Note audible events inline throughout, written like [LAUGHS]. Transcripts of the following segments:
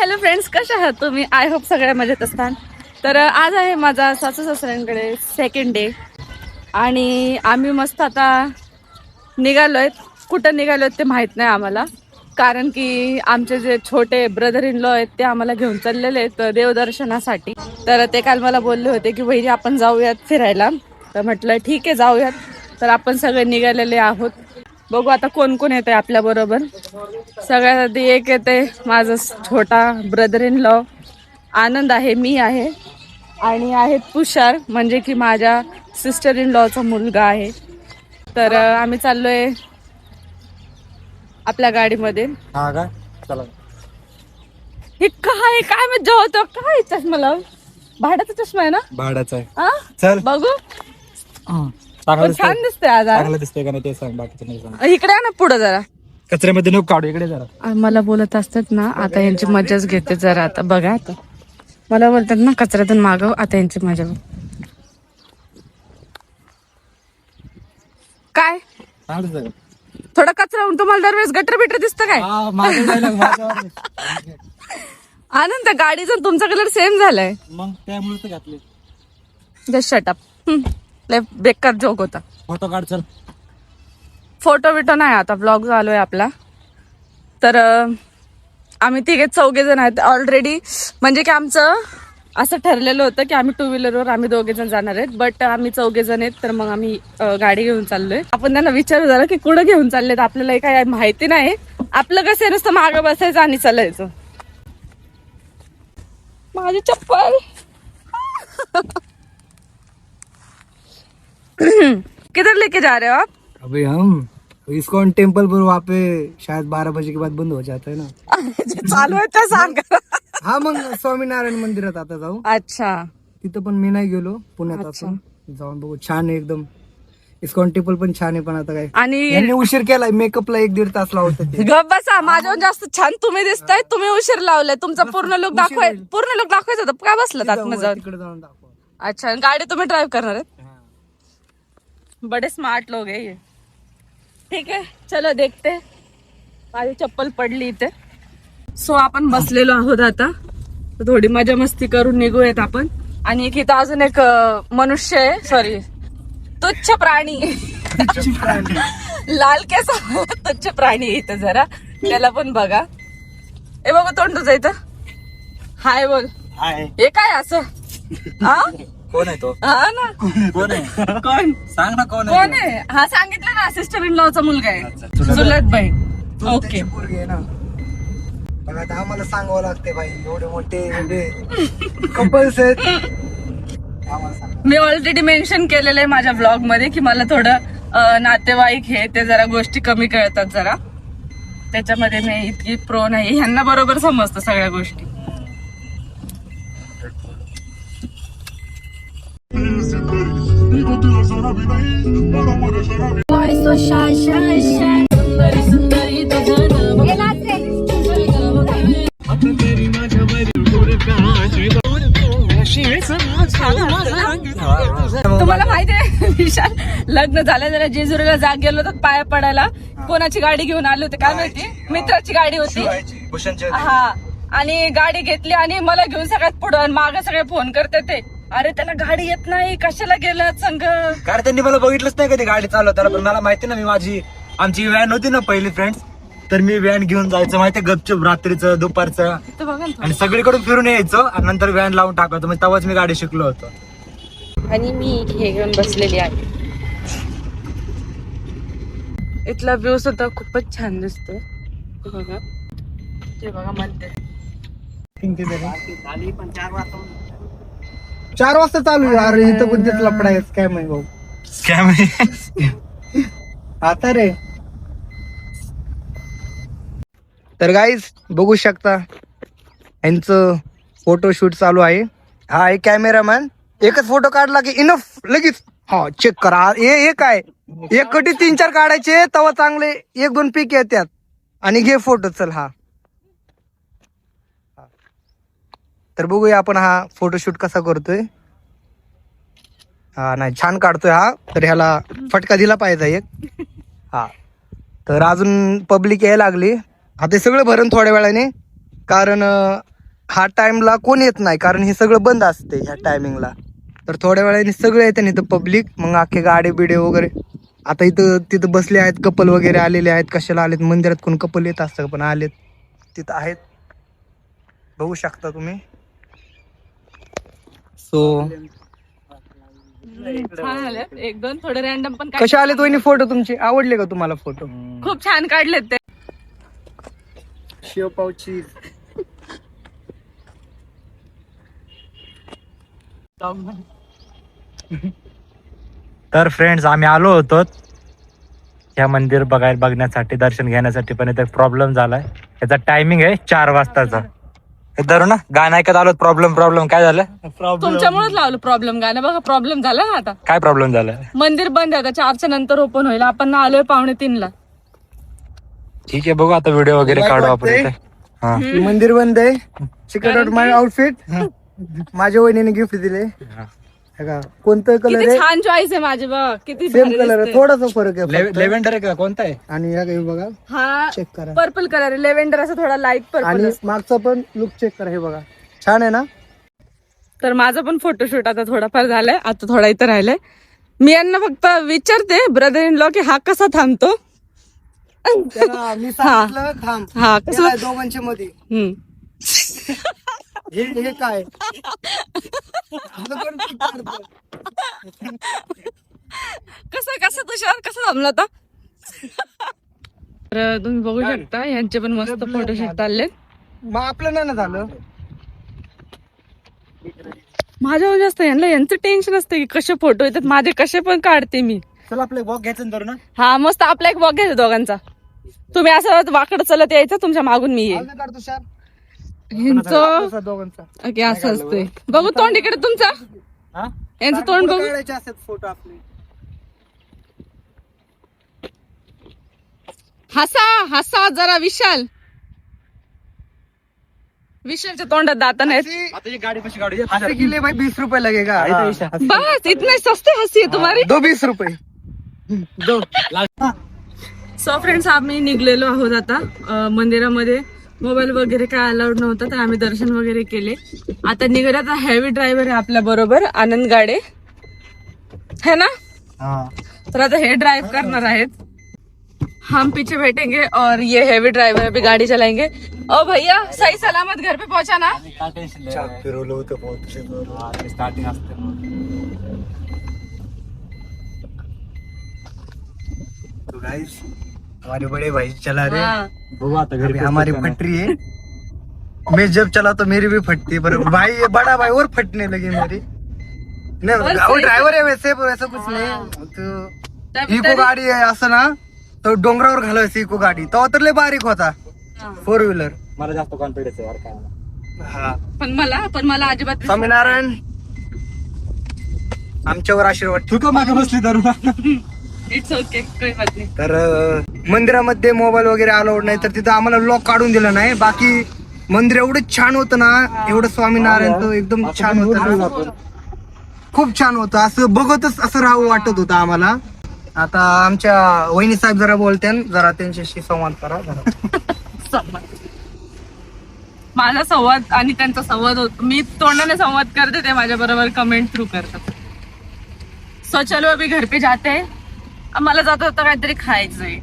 Hello friends कशा आहात तुम्ही? आय होप सगळ्या मजेत असतान. तर आज आहे माझा सासू सासऱ्यांकडे सेकंड डे आणि आम्ही मस्त आता निघालो आहेत कुठं निघालो आहेत ते माहीत नाही आम्हाला. कारण की आमचे जे छोटे ब्रदर इन लॉ आहेत ते आम्हाला घेऊन चाललेले आहेत देवदर्शनासाठी. तर ते काल मला बोलले होते की बहिणी आपण जाऊयात फिरायला. तर म्हटलं ठीक आहे जाऊयात. तर आपण सगळे निघालेले आहोत. बघू आता कोण कोण येते आपल्या बरोबर. सगळ्यात आधी एक येते माझा छोटा ब्रदर इन लॉ आनंद आहे मी आहे. आणि आहेत तुषार म्हणजे की माझ्या सिस्टर इन लॉचा मुलगा आहे. तर आम्ही चाललोय आपल्या गाडीमध्ये. हा हे काय काय मजा होतं काय चष्मा लाव भाड्याचा चष्मा आहे ना? भाड्याचा आहे. चल. बघू. चांगलं पण छान दिसतंय. दिसतंय आज. चांगलं दिसतंय का नाही ते सांग बाकीचं नाही सांग. इकडे ना पुढं जरा. कचऱ्यामध्ये नको काढू इकडे जरा. मला बोलत असतात ना आता यांची मजाच घेते जरा आता. बघा आता. मला बोलतात ना कचऱ्यातून मागव आता यांची मजा बघ. काय? चांगलं दिसतंय का? थोडा कचरा होऊन तुम्हाला दरवेळेस गटर बिटर दिसतं काय? हा, माझं dialogue माझ्यावर आहे. आनंद गाडीचा आणि तुमचा कलर सेम झालाय. मग त्यामुळे घातले. जस्ट शटअप लय बेकार जोक होता. फोटो काढ चल. फोटो बिटो नाही आता ब्लॉग आहे आपला. तर आम्ही तिघे चौघे जण आहेत. ऑलरेडी म्हणजे की आमचं असं ठरलेलं होतं की आम्ही टू व्हीलरवर आम्ही दोघे जण जाणार आहेत. बट आम्ही चौघे जण आहेत तर मग आम्ही गाडी घेऊन चाललोय. आपण त्यांना विचारू जरा की कुठं घेऊन चाललेत. आपल्याला काय माहिती नाही. आपलं कसं आहे नुसतं मागं बसायचं आणि चालायचं. माझी चप्पल. [LAUGHS] किधर लेके जा रहे हो आप? अभी हम इस्कॉन टेम्पल पर वहाँ पे शायद बारह बजे के बाद बंद हो जाता है ना। चालू आहे ते सांग। हा मग स्वामीनारायण मंदिरात आता जाऊ अच्छा। तिथं पण मी नाही गेलो पुण्यात असून. जाऊन बघू छान आहे एकदम. इस्कॉन टेम्पल पण छान आहे पण आता काय. आणि यांनी उशीर केलाय मेकअपला एक दीड तास लावतात ते गप बसा माझ्याहून जास्त छान तुम्ही दिसताय तुम्ही उशीर लावलाय. तुमचा पूर्ण लुक दाखवाय पूर्ण लुक दाखवायचं होतं काय बसलं आतमध्ये जाऊन तिकडे जाऊन दाखव. अच्छा आणि गाडी तुम्ही ड्राईव्ह करणार आहेत? बडे स्मार्ट लोग है ये। ठीक है चलो देखते माझी चप्पल पडली इथे। सो आपण बसलेलो आहोत आता। थोडी मजा मस्ती करून निघूयात आपण. आणि एक इथं अजून एक मनुष्य आहे सॉरी तुच्छ प्राणी. लाल केस तुच्छ प्राणी आहे इथं जरा. त्याला पण बघा. ए बघा तोंड तुझं इथं. हाय बोल. हाय. हे काय असं? हा? कोण आहे तो? हा ना. कोण आहे कोण सांग ना कोण कोण आहे? हा सांगितलं ना सिस्टर इन लॉचा मुलगा आहे. चुलत बाई. ओके पोरगी आहे ना. पण आता आम्हाला सांगावं लागते भाई एवढे मोठे एवढे कपल्स आहेत. आम्हाला सांग मी ऑलरेडी मेन्शन केलेलं आहे माझ्या ब्लॉगमध्ये की मला थोडं अं, नातेवाईक हे ते जरा गोष्टी कमी कळतात जरा. त्याच्यामध्ये मी इतकी प्रो नाही. ह्यांना बरोबर समजतं सगळ्या गोष्टी. तुम्हाला माहिती आहे विशाल लग्न झालं जरा जेजुरीला जाग गेलो तर पाया पडायला. कोणाची गाडी घेऊन आले होते काय माहिती? मित्राची गाडी होती. हा आणि गाडी घेतली आणि मला घेऊन सगळ्यात पुढं मागे सगळे फोन करते ते. अरे त्यांना गाडी येत नाही. कशाला गेलं संघ कारण त्यांनी मला बघितलंच नाही कधी गाडी चालवताना पण मला माहिती ना मी माझी आमची व्हॅन होती ना पहिली फ्रेंड्स तर मी व्हॅन घेऊन जायचं माहितीये गपचूप रात्रीचं दुपारचं. इथं बघा ना आणि सगळीकडून फिरून यायचं आणि नंतर व्हॅन लावून टाकायचं. म्हणजे तेव्हाच मी गाडी शिकलो होतो. आणि मी हे घेऊन बसलेली आहे. इथला व्ह्यू सुद्धा खूपच छान दिसतोय. हे बघा. ते बघा मंदिर. चार वाजता. चालू आहे. अरे इथं पण तेच लपडा आहे. काय माहिती भाऊ. काय आता रे. तर गाईज बघू शकता. यांचं फोटोशूट चालू आहे. हा एक कॅमेरामॅन एकच फोटो काढला की इनफ लगेच. हा चेक करा. हे हे काय? एक कटी तीन चार काढायचे तेव्हा चांगले एक दोन पीक येतात आणि घे फोटो चल हा. तर बघूया आपण हा फोटोशूट कसा करतोय. हा नाही छान काढतोय हा. तर ह्याला फटका दिला पाहिजे एक. हा. तर अजून पब्लिक यायला लागली. हा ते सगळं भरण थोड्या वेळाने. कारण हा टाइमला कोण येत नाही. कारण हे सगळं बंद असते ह्या टायमिंगला तर थोड्या वेळाने सगळं येते इथं पब्लिक मग अख्खे गाडे बिडे वगैरे. आता इथं तिथं बसले आहेत कपल वगैरे आलेले आहेत. कशाला आलेत? मंदिरात कोण कपल येत असतं पण आलेत. तिथं आहेत. बघू शकता तुम्ही. सो छान आले. एक दोन थोडे रॅन्डम पण कसे आले वहिनी फोटो तुमचे? आवडले का तुम्हाला फोटो? खूप छान काढलेत ते. शेवपावची तर फ्रेंड्स आम्ही आलो होतो या मंदिर बघायला बघण्यासाठी दर्शन घेण्यासाठी पण इथे प्रॉब्लेम झालाय. याचा टायमिंग आहे चार वाजताचा. हे धरू ना गाणं ऐकत आलो प्रॉब्लेम प्रॉब्लेम काय झालं? तुमच्यामुळेच लावलं प्रॉब्लेम गाणं. बघा प्रॉब्लेम झाला ना आता. काय प्रॉब्लेम झालाय मंदिर बंद आहे आता चारच्या नंतर ओपन होईल. आपण ना आलोय पावणे तीनला. ठीक आहे बघू आता व्हिडिओ वगैरे काढू आपण? इथे. हा. मंदिर बंद आहे. चिकट आउट माय आउटफिट माझ्या वहिनीने गिफ्ट दिले. का कोणतं कलर किती आहे? छान चॉईस आहे माझे बघ किती सेम भारी कलर आहे. दिसते. थोडासा फरक आहे फक्त. लेव्हेंडर आहे का? कोणता आहे? आणि ह्या काही बघा हा चेक करा. पर्पल कलर आहे. लेव्हेंडर असं थोडा लाइट पर्पल आणि मागचा पण लुक चेक करा हे बघा. छान आहे ना? तर माझा पण फोटोशूट आता थोडाफार झालाय. आता थोडा इथं राहिलाय. मी यांना फक्त विचारते ब्रदर इन लॉ की हा कसा थांबतो? त्याला मी सांगितलं थांब. हा कसं त्याला दोघांच्या मध्ये. हम्म. हे हे काय? असं कोण pick करतं? कसं कसं तुषार कसं थांबला आता? तर तुम्ही बघू शकता यांचे पण मस्त फोटोशूट चालले मग आपलं नाही ना झालं. माझ्यावर जास्त यांना यांचं टेन्शन असतं की कसे फोटो येतात. माझे कसे पण काढते मी. चला आपलं वॉक घ्यायचं ना हा? मस्त आपला एक वॉक घ्यायचा दोघांचा. तुम्ही असं वाकड चलत यायचं तुमच्या मागून मी येईल. आलं काढ तुषार यांचं? तसा दोघांचा. ओके असं असतंय. बघू तोंड इकडे तुमचं. हा? यांचं तोंड बघू. काढायचे असतात फोटो आपले. हसा हसा जरा विशाल. विशालच्या तोंडात दात आता गाडी हंसी के लिए भाई बीस रुपए लगेगा. बस इतने सस्ते हसी आहे तुम्हारी. दो बीस रुपए दो. सो फ्रेंड्स आम्ही निघलेलो आहोत आता अं, मंदिरामध्ये. मोबाईल वगैरे काय अलाउड नव्हतं तर आम्ही दर्शन वगैरे केले. आता निघत आता हेवी ड्रायव्हर आहे आपल्या बरोबर आनंद गाडे. है ना? तर आता हे ड्राइव करणार आहेत. हम पीछे बैठेंगे और ये हेवी ड्राइवर अभी गाड़ी चलाएँगे. ओ भैया सही सलामत घर पे पहुँचा ना. स्टार्टिंग तो गाइस हमारे बड़े भाई चला रहे। हाँ। अभी हमारी फट रही है। मैं जब चला तो मेरी भी फटती है पर भाई ये बड़ा भाई और फटने लगी मेरी। नहीं वो ड्रायव्हर आहे वैसे पण वैसा कुछ नाही तो इको गाडी आहे असं ना तो डोंगरावर घालायचं इको गाडी। तो तर लय बारीक होता। हा. फोर व्हीलर मला जास्त कॉन्फिडन्स आहे यार काय हा। पण मला पण मला अजिबात स्वामीनारायण आमच्यावर आशीर्वाद. तू का मागे बसली धरू [LAUGHS] इट्स ओके काही बात नाही. तर अं, मंदिरामध्ये मोबाईल वगैरे अलाउड नाही तर तिथं आम्हाला लॉक काढून दिलं नाही. बाकी मंदिर एवढं छान होतं ना एवढं स्वामीनारायणचं एकदम छान होतं. ना. खूप छान होतं. असं बघतच असं राहावं वाटत होतं आम्हाला. आता आमच्या वहिनी साहेब जरा बोलत्या जरा त्यांच्याशी संवाद करा जरा. [LAUGHS] संवाद. माझा संवाद आणि त्यांचा संवाद होतो मी तोंडाने संवाद करते ते माझ्या बरोबर कमेंट थ्रू करतात. सो चलो अभी घर पे जाते. हैं. मला जाता जाता काहीतरी खायचं आहे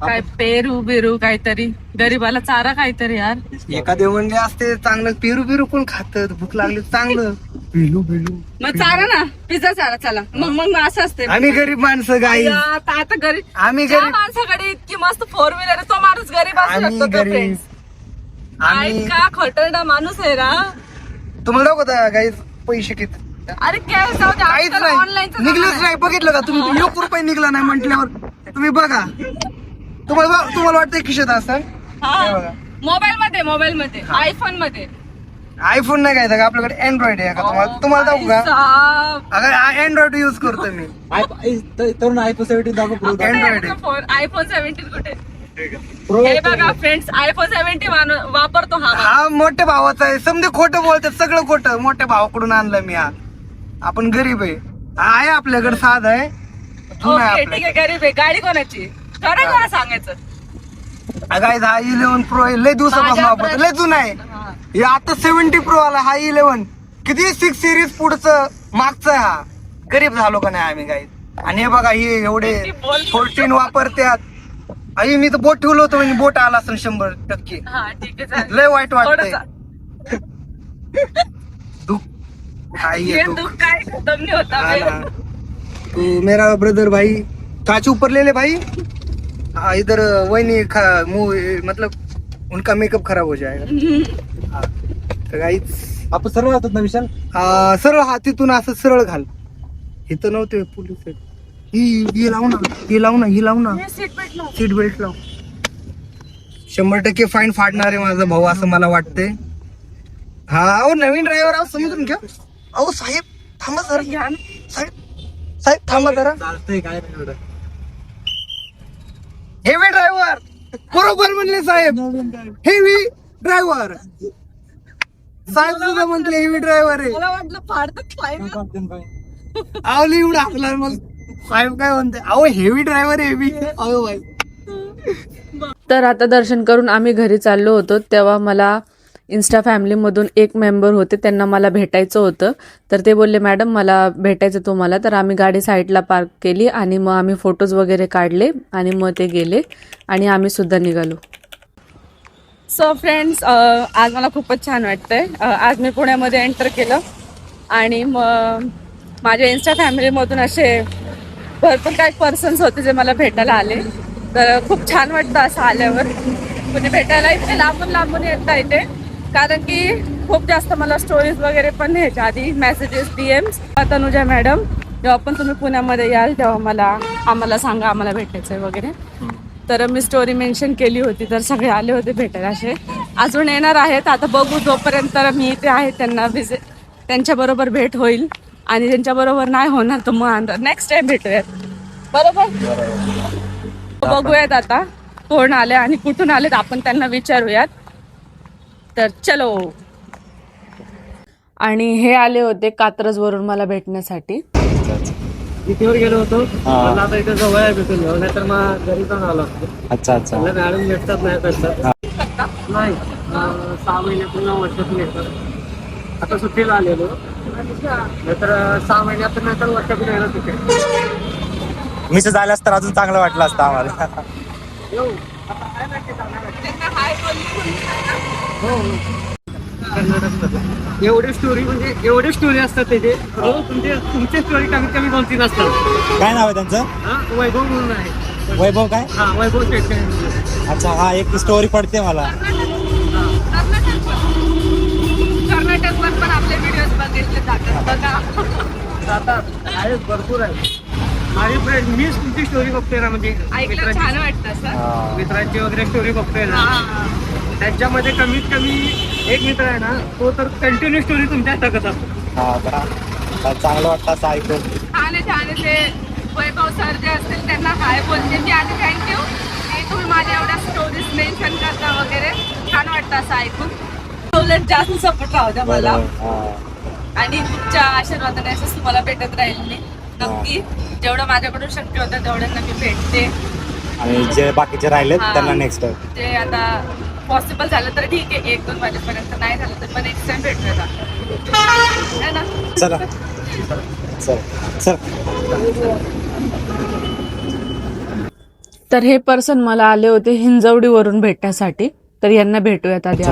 काय पेरू बिरू काहीतरी. गरीबाला चारा काहीतरी यार. एखादे म्हणले असते चांगलं पेरू पेरू कोण खात? भूक लागली चांगलं. पिलू पिलू मग चारा ना. पिझ्झा चारा चला. मग मग असं असते आम्ही गरीब माणसं गाई आता आता गरीब आम्ही ज्या गरीब माणसाकडे इतकी मस्त फोर व्हीलर आहे तो माणूस गरीब असू आम्ही शकतो तो गरीब. friends. आम्ही का खोटरडा माणूस आहे रा. तुम्हाला दाखवता गाई पैसे किती? अरे जाऊ दे काहीच आजकाल नाही. ऑनलाईनचं निघलंच नाही. बघितलं का तुम्ही? एक रुपये निघला नाही म्हटल्यावर तुम्ही बघा. तुम्हाला तुम्हाला वाटतंय खिशात असं हे. बघा. मोबाईल मध्ये मोबाईल मध्ये आयफोनमध्ये. आयफोन नाही घ्यायचा का? आपल्याकडे अँड्रॉइड आहे का? तुम्हाला तुम्हाला दाखवू का. अगर अँड्रॉइड युज करतो मी. तरुण आयफो सेव्हन्टीन दाखव प्रो कुठे Android आहे. आहे. आपला फोन आयफोन सेव्हन्टीन कुठे हे बघा फ्रेंड्स आयफोन वापरतो हा हा मोठ्या भावाचा आहे. समजे खोटं बोलतात सगळं खोटं. मोठ्या भावाकडून आणलं मी हा. आपण गरीब आहे. आहे आपल्याकडे साध आहे. आहे ठीक आहे गरीब आहे. गाडी कोणाची? खरं सांगायचं. हा इलेव्हन प्रो लय दिवसापासून माझ्या वापरतो लय जुना आहे. हा. हे आता सेव्हन्टी प्रो आला हा इलेव्हन किती सिक्स सिरीज पुढचं मागचं हा. गरीब झालो का नाही आम्ही काही आणि हे बघा हे एवढे फोर्टीन वापरत्यात. आई मी तर बोट ठेवलं होतं म्हणजे बोट आला असेल शंभर टक्के. हा ठीक आहे चालेल. लय वाईट वाटतंय. थोडंसं. [LAUGHS] आई ये आहे दुःख दुःख काय खतम नाही होता हाँ बे. ना। तो मेरा ब्रदर भाई कांच ऊपर ले ले भाई हाँ इधर वही खा मुंह मतलब उनका मेकअप खराब हो जाएगा [LAUGHS] हाँ. तर गाईच आपण सर्व होतात ना विशाल आ, सरळ हातीतून असं सरळ घाल इथं नव्हते पोलीस आहेत. ही ही लाव ना ही लाव ना ही लाव ना हे लाव. सीट बेल्ट लाव शंभर टक्के फाईन फाडणार आहे माझा भाऊ असं मला वाटतंय हा अहो नवीन ड्रायव्हर आहो समजून घ्या अहो साहेब थांबा जरा. घ्या. साहेब साहेब थांबा जरा. चालतंय काय नाही एवढं. Heavy driver. बरोबर म्हणले साहेब. Heavy driver. साहेब सुद्धा म्हटले हेवी ड्रायव्हर आहे. मला वाटलं फाडतात पाय आवली एवढं आपला मग साहेब काय म्हणते अहो हेवी ड्रायव्हर हेवी. अहो भाई तर आता दर्शन करून आम्ही घरी चाललो होतो तेव्हा मला इन्स्टा फॅमिलीमधून एक मेंबर होते त्यांना मला भेटायचं होतं. तर ते बोलले मॅडम मला भेटायचं तुम्हाला. तर आम्ही गाडी साईडला पार्क केली आणि मग आम्ही फोटोज वगैरे काढले आणि मग ते गेले आणि आम्ही सुद्धा निघालो. सो फ्रेंड्स आज मला खूपच छान वाटतंय. आज मी पुण्यामध्ये एंटर केलं आणि मग माझ्या इन्स्टा फॅमिलीमधून असे भरपूर काही पर्सन्स होते जे मला भेटायला आले. तर खूप छान वाटतं असं आल्यावर. म्हणजे भेटायला इथे लांबून लांबून येता येते. कारण की खूप जास्त मला स्टोरीज वगैरे पण ह्याच्या आधी मेसेजेस डीएम्स तनुजा मॅडम जेव्हा पण तुम्ही पुण्यामध्ये याल तेव्हा मला आम्हाला सांगा आम्हाला भेटायचं आहे वगैरे. तर मी स्टोरी मेन्शन केली होती तर सगळे आले होते भेटायला असे. अजून येणार आहेत आता बघू जोपर्यंत मी इथे आहे त्यांना विजिट त्यांच्याबरोबर भेट होईल. आणि त्यांच्याबरोबर नाही होणार तर मग नेक्स्ट टाइम भेटूयात. बरोबर. बघूयात आता. कोण आले आणि कुठून आलेत आपण त्यांना विचारूयात. तर चलो. आणि हे आले होते कात्रज वरून मला भेटण्यासाठी. तिथेवर गेलो होतो. हा. मला आता इथं जवळ आहे भेटून जाऊ नाहीतर मग घरी जाऊन आलो असतो. अच्छा अच्छा. मला मॅडम भेटतात नाही भेटतात. नाही अं, सहा महिन्यातून नऊ वर्षातून येतात आता सुट्टीला आलेलो. नाहीतर अं, सहा महिन्यातून नंतर वर्षातून येणार तिथे मिसेस आल्यास तर अजून चांगलं वाटलं असतं आम्हाला. एवढी स्टोरी म्हणजे एवढी स्टोरी असतात त्याचे रोज तुमचे तुमची स्टोरी कमीत कमी दोन तीन असतात. काय नाव आहे त्यांचं? हा वैभव म्हणून आहे. वैभव काय? हा वैभव शेटकर अच्छा हा एक स्टोरी पडते मला. कर्नाटकवर पण आपले व्हिडिओज बघितले जातात. बघा. जातात आहेत भरपूर आहेत. माझी फ्रेंड मीच तुमची स्टोरी बघतोय ना म्हणजे ऐकलं मित्रांची- छान वाटतं सर हा. मित्रांची वगैरे स्टोरी बघतोय ना. त्यांच्यामध्ये कमीत कमी एक मित्र आहे ना तो तर कंटिन्यू स्टोरी तुमच्या टाकत असतो. हा? तर चांगलं वाटतं असं ऐकून. छान आहे छान आहे. ते वैभव सर जे असतील त्यांना हाय बोलते. मी आणि थँक्यू की तुम्ही माझ्या एवढ्या स्टोरीज मेन्शन करता वगैरे. छान वाटतं असं ऐकून. उलट जास्त सपोर्ट राहू द्या मला. हा. आणि तुमच्या आशीर्वादाने असंच तुम्हाला भेटत राहील मी. नक्की. जेवढं माझ्याकडून शक्य होतं तेवढ्यांना मी भेटते. आणि जे बाकीचे राहिलेत हा. त्यांना नेक्स्ट ते आता पॉसिबल झालं तर ठीक आहे. एक दोन वाजेपर्यंत नाही झालं तर पण नेक्स्ट टाइम भेटूया है ना? चला. चल. चल. तर हे पर्सन मला आले होते हिंजवडीवरून भेटण्यासाठी. तर यांना भेटूयात आधी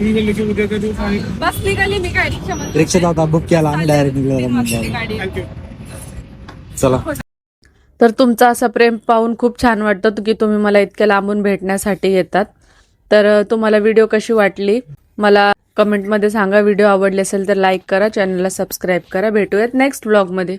बस निघाली मी काय रिक्षामध्ये रिक्षात आता बुक केला आम्ही डायरेक्ट निघलो गाडी. चला. तर तुमचं असं प्रेम पाहून खूप छान वाटतं की तुम्ही मला इतक्या लांबून भेटण्यासाठी येतात. तर तुम्हाला व्हिडिओ कशी वाटली? मला कमेंटमध्ये सांगा. व्हिडिओ आवडले असेल तर लाईक करा. चॅनलला सबस्क्राईब करा. भेटूयात नेक्स्ट ब्लॉगमध्ये